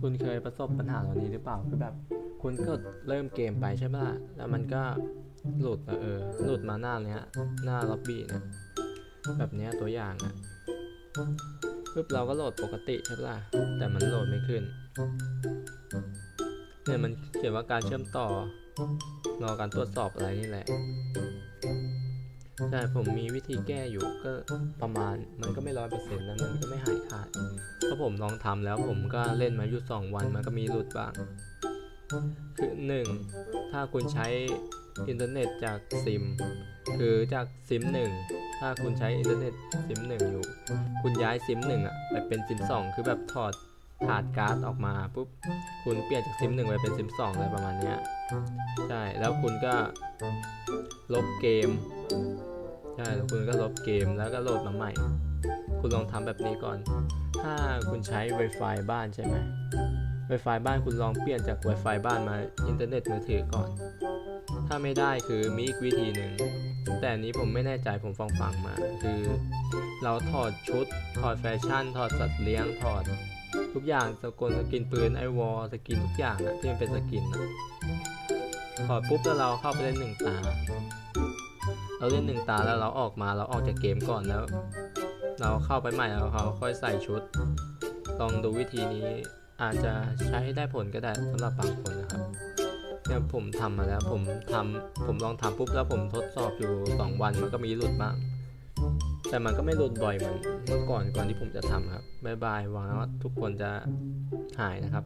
คุณเคยประสบปัญหาเหล่านี้หรือเปล่าคือแบบ คุณก็เริ่มเกมไปใช่ปะล่ะแล้วมันก็หลุดอะเออหลุดมาหน้าเนี้ยหน้าล็อบบี้เนี่ยแบบเนี้ยตัวอย่างอะปุ๊บเราก็โหลดปกติใช่ปะล่ะแต่มันโหลดไม่ขึ้นเนี่ยมันเขียนว่าการเชื่อมต่อรอการตรวจสอบอะไรนี่แหละ ใช่ผมมีวิธีแก้อยู่ก็ประมาณมันก็ไม่ร้อยเปอร์เซ็นต์นะมันก็ไม่หายขาดเพราะผมลองทำแล้วผมก็เล่นมาอยู่สองวันมันก็มีหลุดบ้าง คือหนึ่งถ้าคุณใช้อินเทอร์เน็ตจากซิม คือจากซิมหนึ่งถ้าคุณใช้อินเทอร์เน็ตซิมหนึ่งอยู่ คุณย้ายซิมหนึ่งอะไปเป็นซิมสองคือแบบถอดถาดการ์ดออกมาปุ๊บคุณเปลี่ยนจากซิมหนึ่งไปเป็นซิมสองอะไรประมาณเนี้ยใช่แล้วคุณก็ ลบเกม ใช่แล้วคุณก็ลบเกมแล้วก็โหลดมาใหม่ คุณลองทำแบบนี้ก่อน ถ้าคุณใช้ Wi-Fi บ้านใช่ไหม Wi-Fi บ้านคุณลองเปลี่ยนจาก Wi-Fi บ้านมาอินเทอร์เน็ตมือถือก่อน ถ้าไม่ได้คือมีอีกวิธีหนึ่ง แต่นี้ผมไม่แน่ใจผมฟังฟังมา คือเราถอดชุด ถอดแฟชั่น ถอดสัตว์เลี้ยง ถอดทุกอย่างสกลสกินปืนไอวอลสกินทุกอย่างอะที่มันเป็นสกินอะ ถอดปุ๊บแล้วเราเข้าไปเล่นหนึ่งตา เราเล่นหนึ่งตาแล้วเราออกมาเราออกจากเกมก่อนแล้ว เราเข้าไปใหม่แล้วเขาค่อยใส่ชุด ลองดูวิธีนี้อาจจะใช้ได้ผลก็ได้สำหรับบางคนนะครับเนี่ยผมทำมาแล้วผมทำผมลองทำปุ๊บแล้วผมทดสอบอยู่ 2 วันมันก็มีหลุดบ้าง แต่มันก็ไม่หลุดบ่อยเหมือนเมื่อก่อนก่อนที่ผมจะทำครับบายบายหวังว่าทุกคนจะหายนะครับ